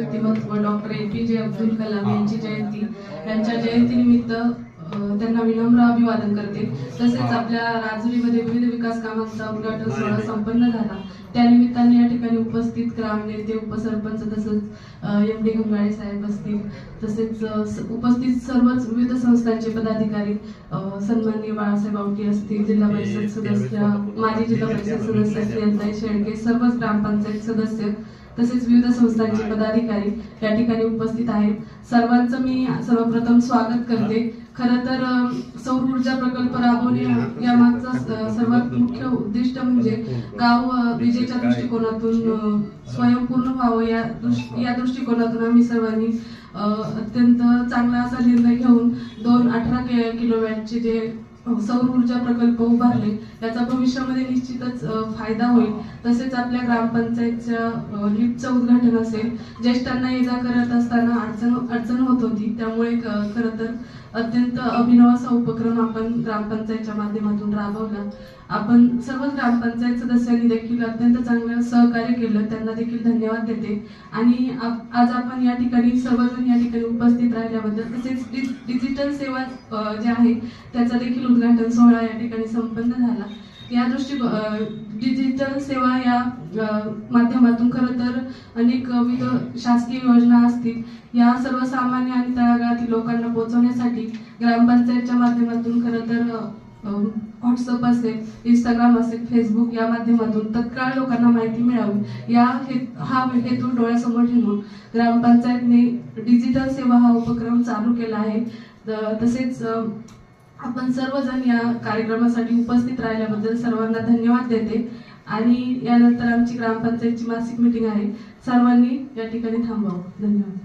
Doctor A P जे अब्दुल कलाम यांची जयंती. यांच्या जयंतीनिमित्त त्यांना विनम्र अभिवादन करते. तसेच आपल्या राजुरीमध्ये विविध विकास कामांचा उद्घाटन सोहळा संपन्न झाला. त्यानिमित्ताने या ठिकाणी उपस्थित ग्राम नेते उपसरपंच तसंच एम डी गंगाळे साहेब असतील. तसेच उपस्थित सर्वच विविध संस्थांचे पदाधिकारी सन्माननीय बाळासाहेब आवटी असतील जिल्हा परिषद सदस्य माजी जिल्हा परिषद सदस्य श्रीयंताई शेळके सर्वच ग्रामपंचायत सदस्य तसेच विविध संस्थांचे पदाधिकारी या ठिकाणी उपस्थित आहेत. सर्वांचं मी सर्वप्रथम स्वागत करते. खरं तर सौर ऊर्जा प्रकल्प राबवणे या मागचा सर्वात मुख्य उद्दिष्ट म्हणजे गाव विजेच्या दृष्टिकोनातून स्वयंपूर्ण व्हावं या या दृष्टिकोनातून आम्ही सर्वांनी अत्यंत चांगला असा निर्णय घेऊन दोन अठरा किलोवॅटचे जे सौर ऊर्जा प्रकल्प उभारले याचा भविष्यामध्ये निश्चितच फायदा होईल. तसेच आपल्या ग्रामपंचायतच्या लिफ्टचं उद्घाटन असेल. ज्येष्ठांना ये जा करत असताना अडचण अडचण होत होती. त्यामुळे खरं तर अत्यंत अभिनव असा उपक्रम आपण ग्रामपंचायतच्या माध्यमातून राबवला. आपण सर्व ग्रामपंचायत सदस्यांनी देखील अत्यंत चांगलं सहकार्य केलं. त्यांना देखील धन्यवाद देते. आणि आज आपण या ठिकाणी सर्वजण या ठिकाणी उपस्थित राहिल्याबद्दल तसेच डिजिटल सेवा जे आहे त्याचा देखील उद्घाटन सोहळा या ठिकाणी संपन्न झाला. या दृष्टी डिजिटल सेवा या माध्यमातून खरं तर अनेक विविध शासकीय योजना असतील. या सर्वसामान्य आणि तळागाळातील लोकांना पोहोचवण्यासाठी ग्रामपंचायतच्या माध्यमातून खरं तर व्हॉट्सअप असेल इंस्टाग्राम असेल फेसबुक या माध्यमातून तत्काळ लोकांना माहिती मिळावी. या हे हा हेतू डोळ्यासमोर ठेवून ग्रामपंचायतने डिजिटल सेवा हा उपक्रम चालू केला आहे. तसेच आपण सर्वजण या कार्यक्रमासाठी उपस्थित राहिल्याबद्दल सर्वांना धन्यवाद देते. आणि यानंतर आमची ग्रामपंचायतची मासिक मिटिंग आहे. सर्वांनी या ठिकाणी थांबावं. धन्यवाद.